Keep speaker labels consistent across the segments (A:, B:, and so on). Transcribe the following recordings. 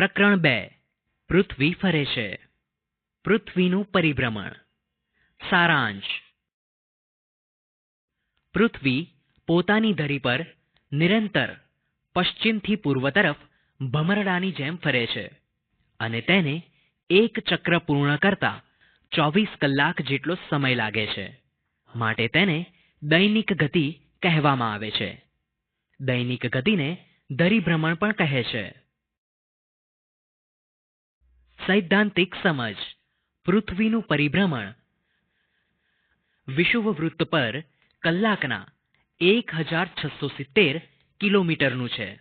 A: પ્રકરણ બે. પૃથ્વી ફરે છે. પૃથ્વીનું પરિભ્રમણ. સારાંશ. પૃથ્વી પોતાની ધરી પર નિરંતર પશ્ચિમથી પૂર્વ તરફ ભમરડાની જેમ ફરે છે અને તેને એક ચક્ર પૂર્ણ કરતા ચોવીસ કલાક જેટલો સમય લાગે છે. માટે તેને દૈનિક ગતિ કહેવામાં આવે છે. દૈનિક ગતિને ધરીભ્રમણ પણ કહે છે. સૈદ્ધાંતિક સમજ, પૃથ્વીનું પરિભ્રમણ. વિષુવવૃત્ત પર કલાકના એક હજાર છસો સિત્તેર કિલોમીટરનું છે.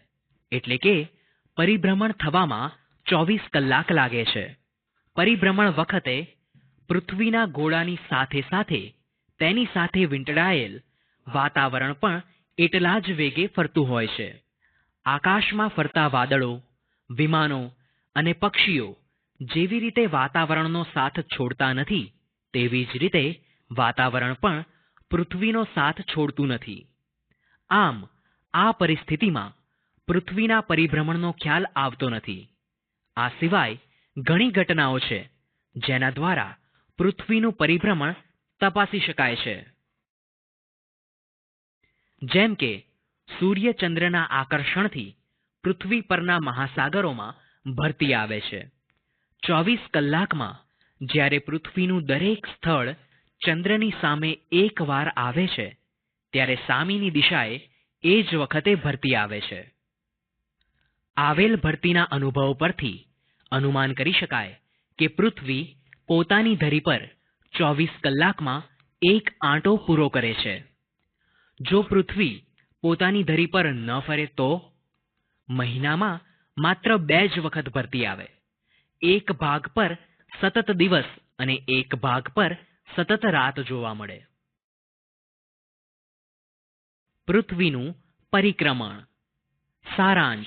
A: એટલે કે પરિભ્રમણ થવામાં ચોવીસ કલાક લાગે છે. પરિભ્રમણ વખતે પૃથ્વીના ગોળાની સાથે સાથે તેની સાથે વીંટળાયેલ વાતાવરણ પણ એટલા જ વેગે ફરતું હોય છે. આકાશમાં ફરતા વાદળો, વિમાનો અને પક્ષીઓ જેવી રીતે વાતાવરણનો સાથ છોડતા નથી, તેવી જ રીતે વાતાવરણ પણ પૃથ્વીનો સાથ છોડતું નથી. આમ, આ પરિસ્થિતિમાં પૃથ્વીના પરિભ્રમણનો ખ્યાલ આવતો નથી. આ સિવાય ઘણી ઘટનાઓ છે, જેના દ્વારા પૃથ્વીનું પરિભ્રમણ તપાસી શકાય છે. જેમ કે સૂર્ય ચંદ્રના આકર્ષણથી પૃથ્વી પરના મહાસાગરોમાં ભરતી આવે છે. ચોવીસ કલાકમાં જ્યારે પૃથ્વીનું દરેક સ્થળ ચંદ્રની સામે એકવાર આવે છે, ત્યારે સામીની દિશાએ એ જ વખતે ભરતી આવે છે. આવેલ ભરતીના અનુભવ પરથી અનુમાન કરી શકાય કે પૃથ્વી પોતાની ધરી પર ચોવીસ કલાકમાં એક આંટો પૂરો કરે છે. જો પૃથ્વી પોતાની ધરી પર ન ફરે તો મહિનામાં માત્ર બે જ વખત ભરતી આવે. એક ભાગ પર સતત દિવસ અને એક ભાગ પર સતત રાત જોવા મળે. પૃથ્વીનું પરિક્રમણ. સારાંશ.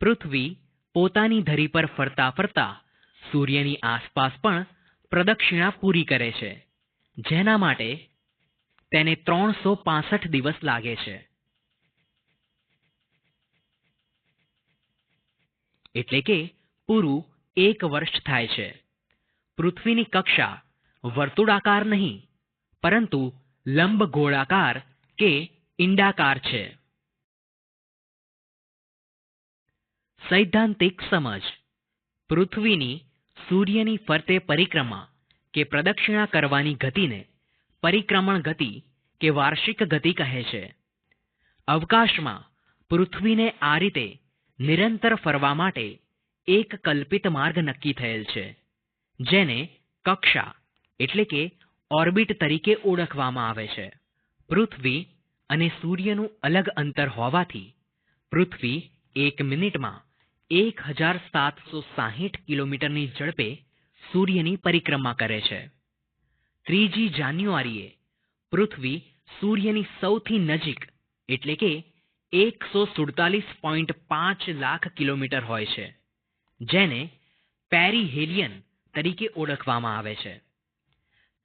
A: પૃથ્વી પોતાની ધરી પર ફરતા ફરતા સૂર્યની આસપાસ પણ પ્રદક્ષિણા પૂરી કરે છે, જેના માટે તેને ત્રણસો દિવસ લાગે છે. એટલે કે પૂરું એક વર્ષ થાય છે. પૃથ્વીની કક્ષા વર્તુળાકાર નહીં, પરંતુ લંબ ગોળાકાર કે ઈંડાકાર છે. સૈદ્ધાંતિક સમજ. પૃથ્વીની સૂર્યની ફરતે પરિક્રમા કે પ્રદક્ષિણા કરવાની ગતિને પરિક્રમણ ગતિ કે વાર્ષિક ગતિ કહે છે. અવકાશમાં પૃથ્વીને આ રીતે નિરંતર ફરવા માટે એક કલ્પિત માર્ગ નક્કી થયેલ છે, જેને કક્ષા એટલે કે ઓર્બિટ તરીકે ઓળખવામાં આવે છે. પૃથ્વી અને સૂર્યનું અલગ અંતર હોવાથી પૃથ્વી એક મિનિટમાં એક હજાર સાતસો સાહીઠ કિલોમીટરની ઝડપે સૂર્યની પરિક્રમા કરે છે. ત્રીજી જાન્યુઆરીએ પૃથ્વી સૂર્યની સૌથી નજીક એટલે કે એકસો સુડતાલીસ પોઈન્ટ પાંચ લાખ કિલોમીટર હોય છે, જેને પેરીહેલિયન તરીકે ઓળખવામાં આવે છે.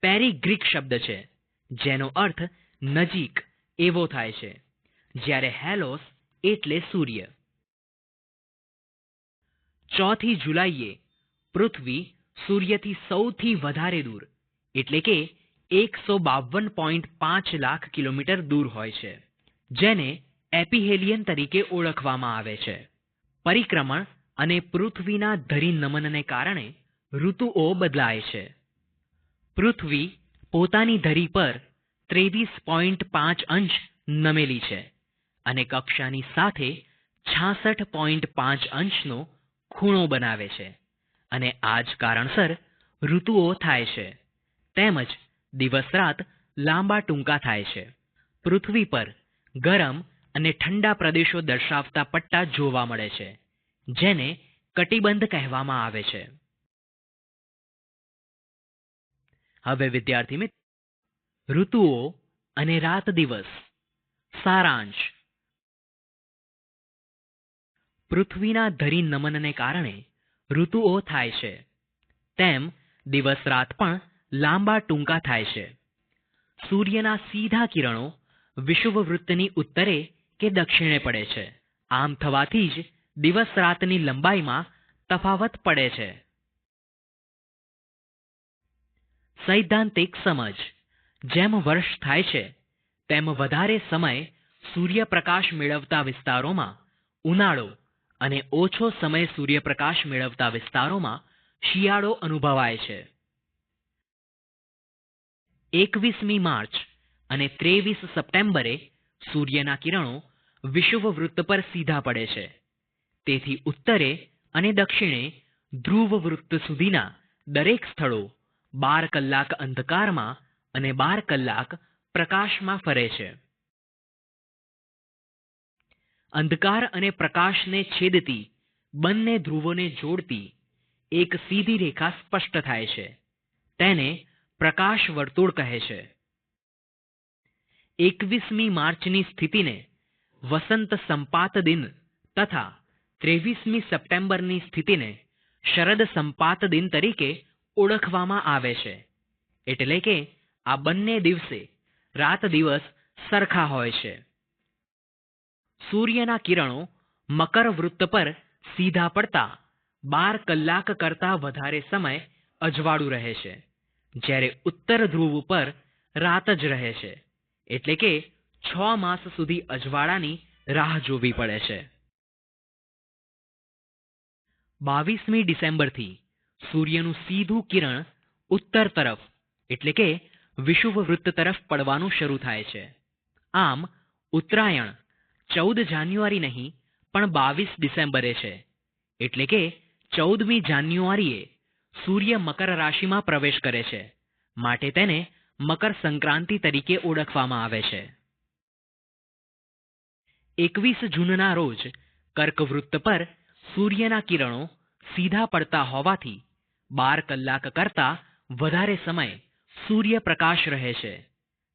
A: પેરી ગ્રીક શબ્દ છે, જેનો અર્થ નજીક એવો થાય છે, જ્યારે હેલોસ એટલે સૂર્ય. ચોથી જુલાઈએ પૃથ્વી સૂર્યથી સૌથી વધારે દૂર, એટલે કે એકસો બાવન પોઈન્ટ પાંચ લાખ કિલોમીટર દૂર હોય છે, જેને એપિહેલિયન તરીકે ઓળખવામાં આવે છે. પરિક્રમણ અને પૃથ્વીના ધરી નમનને કારણે ઋતુઓ બદલાય છે. પૃથ્વી પોતાની ધરી પર ત્રેવીસ પોઈન્ટ પાંચ અંશ નમેલી છે અને કક્ષાની સાથે છાસઠ પોઈન્ટ પાંચ અંશનો ખૂણો બનાવે છે અને આ જ કારણસર ઋતુઓ થાય છે. તેમજ દિવસ રાત લાંબા ટૂંકા થાય છે. પૃથ્વી પર ગરમ અને ઠંડા પ્રદેશો દર્શાવતા પટ્ટા જોવા મળે છે, જેને કટિબંધ કહેવામાં આવે છે. હવે વિદ્યાર્થી મિત્ર ઋતુઓ અને રાત દિવસ, સારાંશ. પૃથ્વીના ધરી નમનને કારણે ઋતુઓ થાય છે, તેમ દિવસ રાત પણ લાંબા ટૂંકા થાય છે. સૂર્યના સીધા કિરણો વિષુવવૃત્તની ઉત્તરે કે દક્ષિણે પડે છે. આમ થવાથી જ દિવસ રાતની લંબાઈમાં તફાવત પડે છે. સૈદ્ધાંતિક સમજ. જેમ વર્ષ થાય છે, તેમ વધારે સમય સૂર્યપ્રકાશ મેળવતા વિસ્તારોમાં ઉનાળો અને ઓછો સમય સૂર્યપ્રકાશ મેળવતા વિસ્તારોમાં શિયાળો અનુભવાય છે. એકવીસમી માર્ચ અને ત્રેવીસ સપ્ટેમ્બરે સૂર્યના કિરણો વિષુવવૃત્ત પર સીધા પડે છે. તેથી ઉત્તરે અને દક્ષિણે ધ્રુવ વૃત્ત સુધીના દરેક સ્થળો બાર કલાક અંધકારમાં અને બાર કલાક પ્રકાશમાં ફરે છે. અંધકાર અને પ્રકાશને છેદતી બંને ધ્રુવોને જોડતી એક સીધી રેખા સ્પષ્ટ થાય છે. તેને પ્રકાશ વર્તુળ કહે છે. એકવીસમી માર્ચની સ્થિતિને વસંત સંપાત દિન તથા ત્રેવીસમી સપ્ટેમ્બરની સ્થિતિને શરદ સંપાત દિન તરીકે ઓળખવામાં આવે છે. એટલે કે આ બંને દિવસે રાત દિવસ સરખા હોય છે. સૂર્યના કિરણો મકર વૃત્ત પર સીધા પડતા બાર કલાક કરતા વધારે સમય અજવાળું રહે છે, જ્યારે ઉત્તર ધ્રુવ પર રાત જ રહે છે. એટલે કે છ માસ સુધી અજવાળાની રાહ જોવી પડે છે. બાવીસમી ડિસેમ્બરથી સૂર્યનું સીધું કિરણ ઉત્તર તરફ, એટલે કે વિષુવવૃત્ત તરફ પડવાનું શરૂ થાય છે. આમ, ઉત્તરાયણ ચૌદ જાન્યુઆરી નહીં, પણ બાવીસ ડિસેમ્બરે છે. એટલે કે ચૌદમી જાન્યુઆરીએ સૂર્ય મકર રાશિમાં પ્રવેશ કરે છે. માટે તેને મકર સંક્રાંતિ તરીકે ઓળખવામાં આવે છે. એકવીસ જૂનના રોજ કર્કવૃત્ત પર સૂર્યના કિરણો સીધા પડતા હોવાથી બાર કલાક કરતા વધારે સમય સૂર્યપ્રકાશ રહે છે,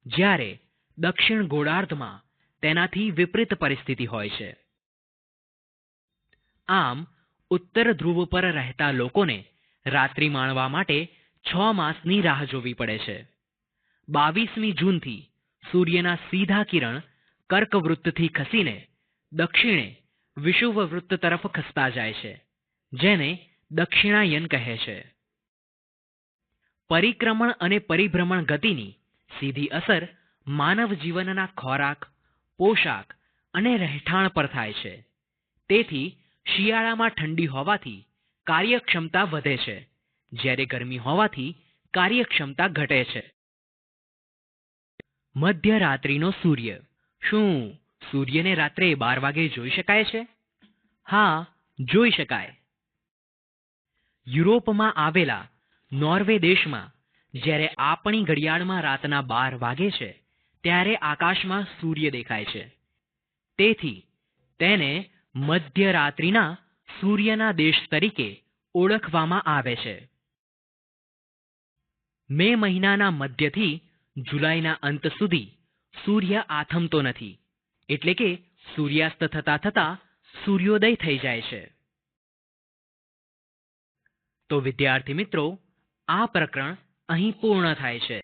A: જ્યારે દક્ષિણ ગોળાર્ધમાં તેનાથી વિપરીત પરિસ્થિતિ હોય છે. આમ, ઉત્તર ધ્રુવ પર રહેતા લોકોને રાત્રિ માણવા માટે છ માસની રાહ જોવી પડે છે. બાવીસમી જૂનથી સૂર્યના સીધા કિરણ કર્કવૃત્તથી ખસીને દક્ષિણે વિષુવવૃત્ત તરફ ખસતા જાય છે, જેને દક્ષિણાયન કહે છે. પરિક્રમણ અને પરિભ્રમણ ગતિની સીધી અસર માનવ જીવનના ખોરાક, પોશાક અને રહેઠાણ પર થાય છે. તેથી શિયાળામાં ઠંડી હોવાથી કાર્યક્ષમતા વધે છે, જ્યારે ગરમી હોવાથી કાર્યક્ષમતા ઘટે છે. મધ્યરાત્રિનો સૂર્ય. શું સૂર્યને રાત્રે બાર વાગે જોઈ શકાય છે? હા, જોઈ શકાય. યુરોપમાં આવેલા નોર્વે દેશમાં જ્યારે આપણી ઘડિયાળમાં રાતના બાર વાગે છે, ત્યારે આકાશમાં સૂર્ય દેખાય છે. તેથી તેને મધ્યરાત્રિના સૂર્યના દેશ તરીકે ઓળખવામાં આવે છે. મે મહિનાના મધ્યથી જુલાઈના અંત સુધી સૂર્ય આથમતો નથી. એટલે કે સૂર્યાસ્ત થતા થતા સૂર્યોદય થઈ જાય છે. તો વિદ્યાર્થી મિત્રો, આ પ્રકરણ અહીં પૂર્ણ થાય છે.